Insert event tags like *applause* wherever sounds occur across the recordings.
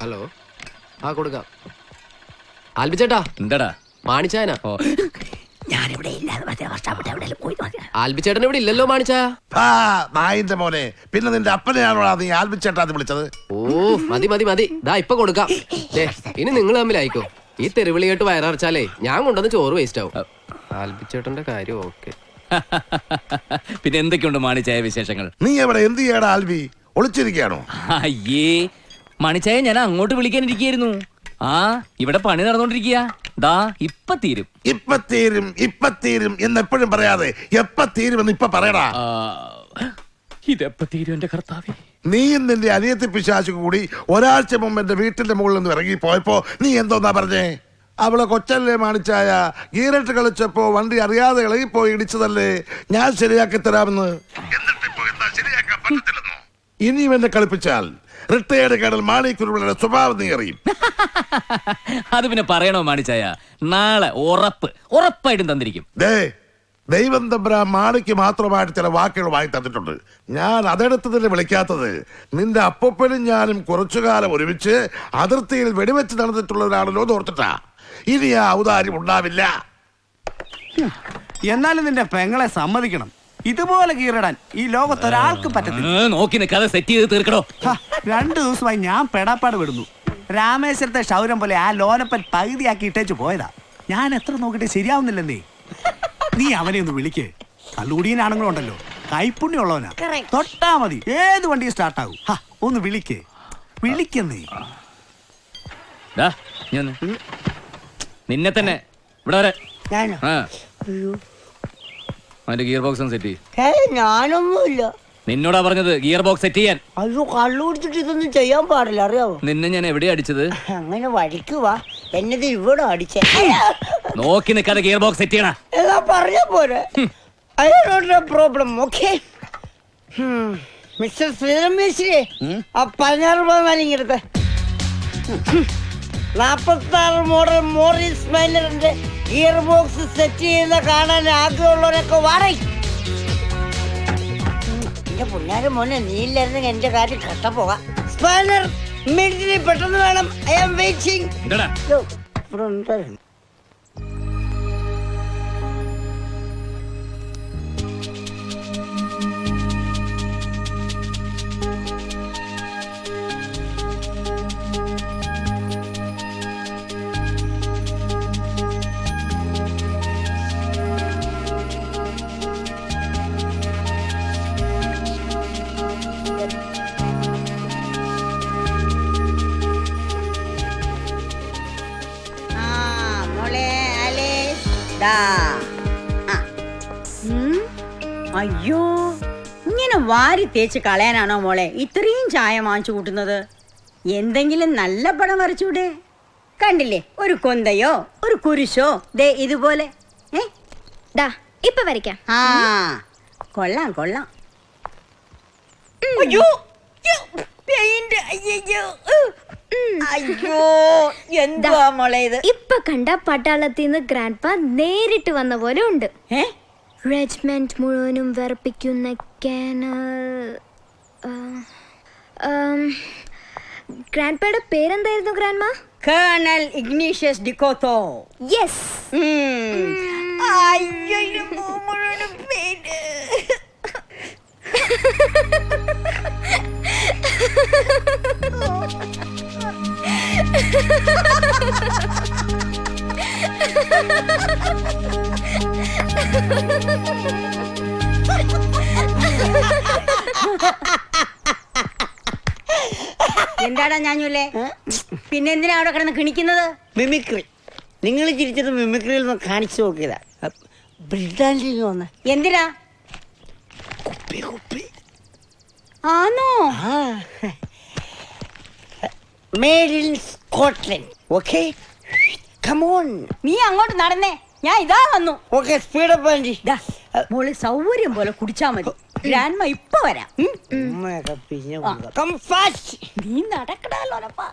Hello. ആ കൊടുക്കാം. ആൽബിച്ചേട്ടാ. എന്താടാ? മാണിച്ചായനാ. ഞാനിവിടെ ആൽബിച്ചേട്ടൻ ഇവിടെ ഇല്ലല്ലോ മാണിച്ചായ. ആ നായിന്റെ മോനെ. പിന്നെ നിന്റെ അപ്പനെയാണോടാ നീ ആൽബിച്ചേട്ടാന്ന് വിളിച്ചത്? ഓ മതി മതി മതി. ദാ ഇപ്പൊ കൊടുക്കാം. ദേ, ഇനി നിങ്ങൾ തമ്മിലായിക്കോ. ഈ തെരുവിളി കേട്ട് വയററച്ചാലേ ഞാൻ കൊണ്ടുവന്ന് ചോറ് വേസ്റ്റ് ആവും. ആൽബിച്ചേട്ടന്റെ കാര്യം ഓക്കെ. *laughs* പിന്നെ എന്തൊക്കെയുണ്ട് മാണിച്ചായ വിശേഷങ്ങൾ? നീ എവിടെ? എന്ത് ചെയ്യാടാ ആൽബി? ഒളിച്ചിരിക്കുകയാണോ? അയ്യേ മണിച്ചായ ഞാൻ അങ്ങോട്ട് വിളിക്കാനിരിക്കുന്നു ആ ഇവിടെ പണി നടന്നോണ്ടിരിക്കുക ദാ ഇപ്പൊ തീരും. ഇപ്പൊ തീരും ഇപ്പൊ തീരും എന്ന് എപ്പോഴും പറയാതെ എപ്പ തീരുമെന്ന് ഇപ്പൊ പറയടാ. ഇതെപ്പ തീരും എന്റെ കർത്താവേ? നീയും നിന്റെ അനിയത്തി പിശാശു കൂടി ഒരാഴ്ച മുമ്പ് എന്റെ വീട്ടിന്റെ മുകളിൽ നിന്ന് ഇറങ്ങി പോയപ്പോ നീ എന്തോന്നാ പറഞ്ഞേ? അവളെ കൊച്ചല്ലേ മാണിച്ചായ ഗീരട്ട് കളിച്ചപ്പോ വണ്ടി അറിയാതെ ഇളകിപ്പോയി ഇടിച്ചതല്ലേ? ഞാൻ ശരിയാക്കി തരാമെന്ന്. ശരിയാക്കാൻ പറ്റത്തില്ലെന്നോ ഇനിയും എന്നെ കളിപ്പിച്ചാൽ റിട്ടയേർഡ് കേണൽ മാണിക്കുരുവിളുടെ സ്വഭാവം നീ അറിയും. *laughs* അത് പിന്നെ പറയണോ മാണിച്ചായ? നാളെ ഉറപ്പ് ഉറപ്പായിട്ടും തന്നിരിക്കും. ദേ ദൈവം തമ്പ്രാ മാണിക്ക് മാത്രമായിട്ട് ചില വാക്കുകൾ വാങ്ങി തന്നിട്ടുണ്ട്. ഞാൻ അതെടുത്ത് തന്നെ വിളിക്കാത്തത് നിന്റെ അപ്പപ്പനും ഞാനും കുറച്ചു കാലം ഒരുമിച്ച് അതിർത്തിയിൽ വെടിവെച്ച് നടന്നിട്ടുള്ളവരാണല്ലോ ഓർത്തിട്ടാ. ഇനി ആ ഔദാര്യം ഉണ്ടാവില്ല. എന്നാലും നിന്റെ പെങ്ങളെ സമ്മതിക്കണം. ഇതുപോലെ കീറിടാൻ ഈ ലോകത്ത് ഒരാൾക്ക് പറ്റത്തില്ല. നോക്കി നിൽക്കാതെ സെറ്റ് ചെയ്ത് തീർക്കടോ. ഹ, രണ്ടു ദിവസമായി ഞാൻ പെടാപ്പാട് വിടുന്നു രാമേശ്വരത്തെ ക്ഷൗരം പോലെ ആ ലോനപ്പൻ പകുതിയാക്കി ഇട്ടേച്ച് പോയതാ. ഞാൻ എത്ര നോക്കിയിട്ട് ശരിയാവുന്നില്ലെന്നേ. നീ അവനെ ഒന്ന് വിളിക്കേ. കള്ളുകുടിയനാണെങ്കിലും ഉണ്ടല്ലോ. കൈപ്പുണ്യമുള്ളവനാ തൊട്ടാ മതി. ഏത് വണ്ടിയും സ്റ്റാർട്ടാകും? ഹ, ഒന്ന് വിളിക്കേ. വിളിക്കുന്നേ. നിന്നെ തന്നെ. ഇവിടെ വരെ. അവന്റെ ഗിയർ ബോക്സ് ഒന്ന് സെറ്റ് ചെയ്യ്. ഞാനൊന്നുമില്ല. നിന്നോടാ പറഞ്ഞത് ഗിയർ ബോക്സ് സെറ്റ് ചെയ്യാൻ. അയ്യോ കള്ളു കുടിച്ചിട്ട് ഇതൊന്നും ചെയ്യാൻ പാടില്ല അറിയാവോ? നിന്നെ ഞാൻ എവിടെ അടിച്ചത്? അങ്ങനെ വഴിക്ക് വാ. എന്നത് ഇവിടെ അടിച്ചേ. നോക്കി നിൽക്കാതെ ഗിയർ ബോക്സ് സെറ്റ് ചെയ്യണ. എന്നാ പറഞ്ഞ പോരെ. Problem okay? മിസ്റ്റർ ശ്രീരമേശ്വരി ആ പതിനാറ് രൂപ വലിങ്ങെടുത്ത് നാപ്പത്തി ആറ് മോഡൽ മോറിസ് സ്പൈലറിന്റെ ഗിയർ ബോക്സ് സെറ്റ് ചെയ്യുന്ന കാണാൻ ആഗ്രഹമുള്ളവരൊക്കെ വാറേ എന്റെ പുന്നാര മോനെ നീ ഇല്ലായിരുന്നെങ്കിൽ എന്റെ കാര്യം കട്ടപ്പോകാം സ്പൈനർ ഇമ്മീഡിയറ്റ്ലി പെട്ടെന്ന് വേണം. ഐ ആം വെയിറ്റിംഗ് ഇവിടെ ഉണ്ടായിരുന്നു അയ്യോ ഇങ്ങനെ വാരി തേച്ച് കളയാനാണോ മോളെ? ഇത്രയും ചായ വാങ്ങിച്ചു കൂട്ടുന്നത്. എന്തെങ്കിലും നല്ല പടം വരച്ചൂടെ? കണ്ടില്ലേ ഒരു കൊന്തയോ ഒരു കുരിശോ? ദേ ഇതുപോലെ. ഏ? ദാ ഇപ്പൊ വരയ്ക്കാം. ആ കൊള്ളാം കൊള്ളാം. അയ്യോ യ്യോ, പെയിന്റ് അയ്യോ അയ്യോ എന്തുവാ മോളെ ഇത്? ഇപ്പൊ കണ്ട പട്ടാളത്തിൽ നിന്ന് ഗ്രാൻഡ് പാ നേരിട്ട് വന്ന പോലെ ഉണ്ട്. ഏ? റെജിമെന്റ് മുഴുവനും വിറപ്പിക്കുന്ന കാനൽ ഗ്രാൻഡ് പായുടെ പേരെന്തായിരുന്നു ഗ്രാൻഡ് മാ കേണൽ ഇഗ്നീഷ്യസ് ഡിക്കോത്തോ യെസ് പെയിന്റ് എന്താടാ ഞാനുല്ലേ പിന്നെ എന്തിനാ അവിടെ കിടന്ന് കിണിക്കുന്നത്? മിമിക്രി. നിങ്ങൾ ചിരിച്ചത് മിമിക്രിയിൽ നിന്ന് കാണിച്ചു നോക്കിയതാ. ബ്രിട്ടാനിലേക്ക് വന്ന്. എന്തിനാ? കുപ്പി കുപ്പി. ആണോ made in Scotland. Okay? Come on നീ അങ്ങോട്ട് നടന്നേ. ഞാൻ ഇതാ വന്നു. Okay speed up anti. മോൾ സൗകര്യം പോലെ കുടിച്ചാ മതി. ഗ്രാൻഡ്മ ഇപ്പൊ വരാം. നീ നടക്കടാലോ ഏ?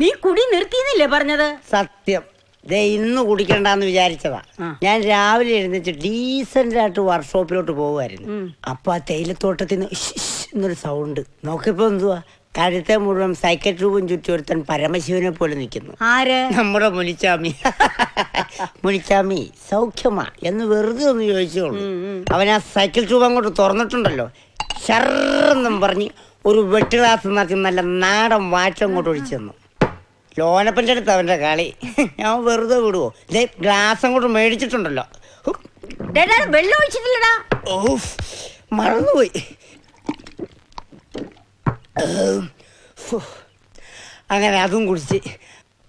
നീ കുടി പറഞ്ഞത്? സത്യം. ദേ ഇന്ന് കുടിക്കണ്ടെന്ന് വിചാരിച്ചതാ. ഞാൻ രാവിലെ എഴുന്നേറ്റ് ഡീസന്റ് ആയിട്ട് വർക്ക്ഷോപ്പിലോട്ട് പോകുമായിരുന്നു അപ്പൊ ആ തേയിലത്തോട്ടത്തിന് എന്നൊരു സൗണ്ട് നോക്കിയപ്പോ എന്തുവാ? കഴുത്തെ മുഴുവൻ സൈക്കറ്റ് രൂപം ചുറ്റി ഒരുത്തൻ പരമശിവനെ പോലെ നിൽക്കുന്നു. ആര്? നമ്മുടെ മുനിച്ചാമി. *laughs* മുനിച്ചാമി സൗഖ്യമാ എന്ന് വെറുതെ ഒന്ന് ചോദിച്ചോളൂ. അവൻ ആ സൈക്കിൾ രൂപം അങ്ങോട്ട് തുറന്നിട്ടുണ്ടല്ലോ. ഷർന്നും പറഞ്ഞ് ഒരു വെട്ട് ഗ്ലാസ് നിറച്ച് നല്ല നാടൻ വാറ്റം അങ്ങോട്ട് ഒഴിച്ചു തന്നു. ലോനപ്പന്റെ അടുത്ത് അവന്റെ കളി. ഞാൻ വെറുതെ വിടുവോ? ഇതേ ഗ്ലാസ് അങ്ങോട്ട് മേടിച്ചിട്ടുണ്ടല്ലോ. വെള്ളം ഒഴിച്ചിട്ടില്ലടാ. ഓഫ് മറന്നുപോയി. അങ്ങനെ അതും കുടിച്ച്.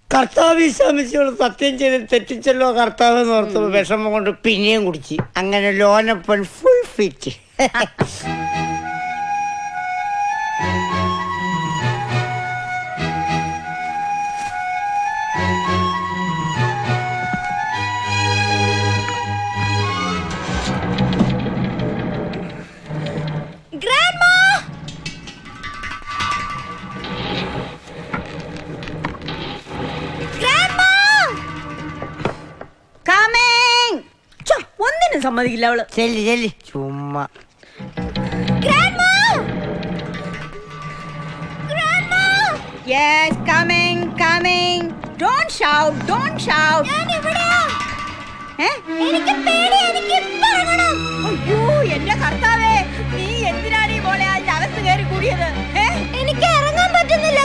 കർത്താവ് ഈശാമിശിയോട് സത്യം ചെയ്ത് തെറ്റിച്ചല്ലോ കർത്താവ് എന്ന് ഓർത്തപ്പോൾ വിഷമം കൊണ്ട് പിന്നെയും കുടിച്ച്. അങ്ങനെ ലോനപ്പൻ ഫുൾ ഫിറ്റ് *laughs* സമ്മതിക്കില്ല അവൾ. ചെല്ലി ചെല്ലി. ചുമ്മാ. Yes coming coming don't shout don't shout എനിക്ക് പേടി എനിക്ക് അയ്യോ എന്റെ കർത്താവേ നീ എന്തിനാണ് ഈ മോളെ അതിന്റെ അകത്ത് കയറി കൂടിയത്? എനിക്ക് ഇറങ്ങാൻ പറ്റുന്നില്ല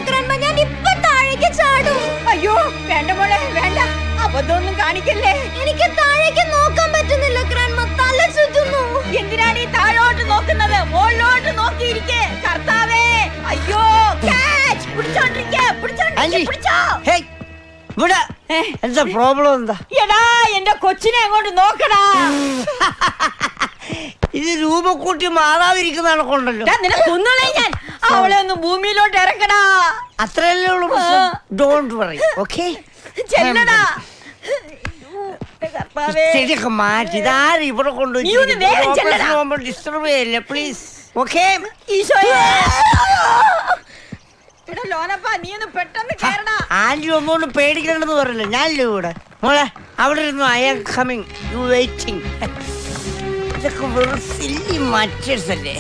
ഞാൻ ഇപ്പൊ താഴേക്ക് ചാടും. അയ്യോ വേണ്ട മോളെ വേണ്ട. അബദ്ധമൊന്നും കാണിക്കല്ലേ. എനിക്ക് താഴേക്ക് നോക്കാൻ പറ്റുന്നില്ല ഗ്രാൻഡ്മ തല ചുറ്റുന്നു. എന്തിനാണ് ഈ താഴോട്ട് നോക്കുന്നത്? മുകളിലോട്ട് നോക്കിയിരിക്കെ കർത്താവേ. അയ്യോ ക്യാച്ച് പിടിച്ചോണ്ടിരിക്കെ പിടിച്ചോണ്ടിരിക്കെ. പിടിച്ചോ. ഹേയ് ഇവിടെ. എന്താ പ്രോബ്ലം എന്താ? എടാ എന്റെ കൊച്ചിനെ അങ്ങോട്ട് നോക്കടാ. ഇത് രൂപക്കൂട്ടി മാറാതിരിക്കുന്നതാണ് കൊണ്ടല്ലോ. കൊന്നുകളെ ഞാൻ. അവളെ ഒന്ന് ഭൂമിയിലോട്ട് ഇറക്കടാ. അത്രയല്ലേ ഉള്ളൂ ഡോണ്ട് വറി ഓക്കെ ചെല്ലടാ. ശരിയൊക്കെ മാറ്റി ഇതാരും ഇവിടെ. കൊണ്ടുപോയി ഡിസ്റ്റർബ് ചെയ്യല്ലേ പ്ലീസ് ഓക്കെ ആന്റി ഒന്നുകൊണ്ട് പേടിക്കണ്ടെന്ന് പറയില്ല ഞാനില്ലേ ഇവിടെ? മോളെ അവിടെ ഇരുന്നു I am coming you waiting ഇതൊക്കെ വെറും സില്ലി മാറ്റേഴ്സ് അല്ലേ?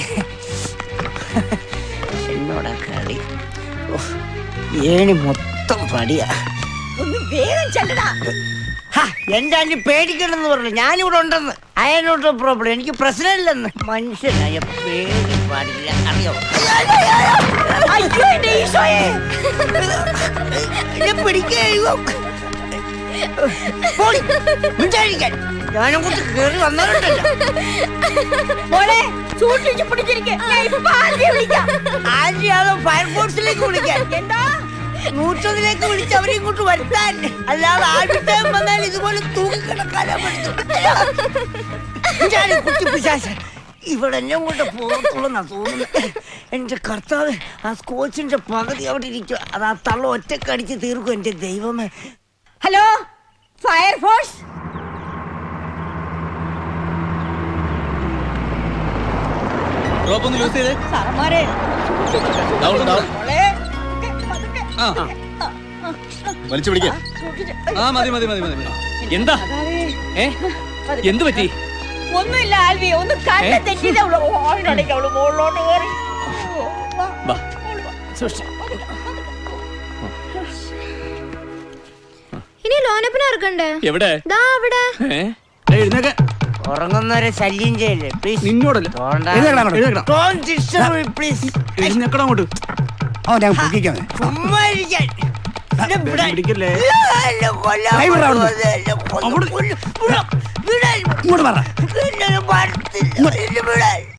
എന്നോടാ കളി. ഏണി മൊത്തം പടിയാ. ഒന്ന് വേഗം ചെല്ലടാ. ഹാ, പേടിക്കണമെന്ന് പറഞ്ഞു. ഞാനിവിടെ ഉണ്ടെന്ന്. അയനോട്ട് പ്രോബ്ലം എനിക്ക് പ്രശ്നമില്ലെന്ന്. മനുഷ്യനായ പേടി പാടില്ല. അറിയോ? പിടിക്കേ. ഞാനും കൂട്ടി കേറി വന്നിട്ടുണ്ടല്ലോ മോളെ സൂക്ഷിച്ച് പിടിച്ചിരിക്കെ. വിളിക്കാം. ഫയർഫോഴ്സിലേക്ക് വിളിക്കാൻ. എന്താ? നൂറ്റൊന്നിലേക്ക് വിളിച്ച് അവരെ ഇങ്ങോട്ട് വരുത്താൻ. അല്ലാതെ ആദ്യത്തെ വന്നാൽ ഇതുപോലെ തൂക്കിക്കിടക്കാനാ പഠിച്ചു ഇവിടെ എന്നെ കൊണ്ട് പോകത്തുള്ളെന്നാ തോന്നുന്നത്. എന്റെ കർത്താവ് ആ സ്കോച്ചിന്റെ പകുതി അവിടെ ഇരിക്കും അത് ആ തള്ള ഒറ്റക്കടിച്ച് തീർക്കും എന്റെ ദൈവമേ. ഹലോ? ഫയർഫോഴ്സ് ഡ്രോപ്പ് ഒന്ന് യൂസ് ചെയ്തേ. സാറന്മാരെ. Down down. വലിച്ചു പിടിക്ക. ആ മതി മതി മതി മതി എന്താ? ഏ? എന്ത് പറ്റി? ഒന്നുമില്ല ആൽവി ഒന്ന് കണ്ണ് ഏ? തെറ്റിയത് അവൾ ഓളിനടയ്ക്ക് അവൾ മുകളിലോട്ട് കയറി. വാ. ഇനി ലോനപ്പിനെ ഇറക്കണ്ടേ എവിടെ? ദാ അവിടെ. ഏ? എഴുന്നേക്ക ഉറങ്ങുന്നവരെ ശല്യം ചെയ്യല്ലേ? പ്ലീസ് നിന്നോടല്ല? പ്ലീസ് എഴുന്നേക്കണം അങ്ങോട്ട്. ഓ ഞാൻ പൊക്കിക്കാം ചുമ്മാ ഇരിക്കാൻ എന്നെ വിടാൻ. പിടിക്കല്ലേ എന്നെ കൊല്ലാൻ കൈ വിടടാ അവിടുന്ന്. പോകുന്നത് എന്നെ കൊന്ന് കൊല്ലും. വിടാൻ. വിടാൻ. ഇങ്ങോട്ട് പറ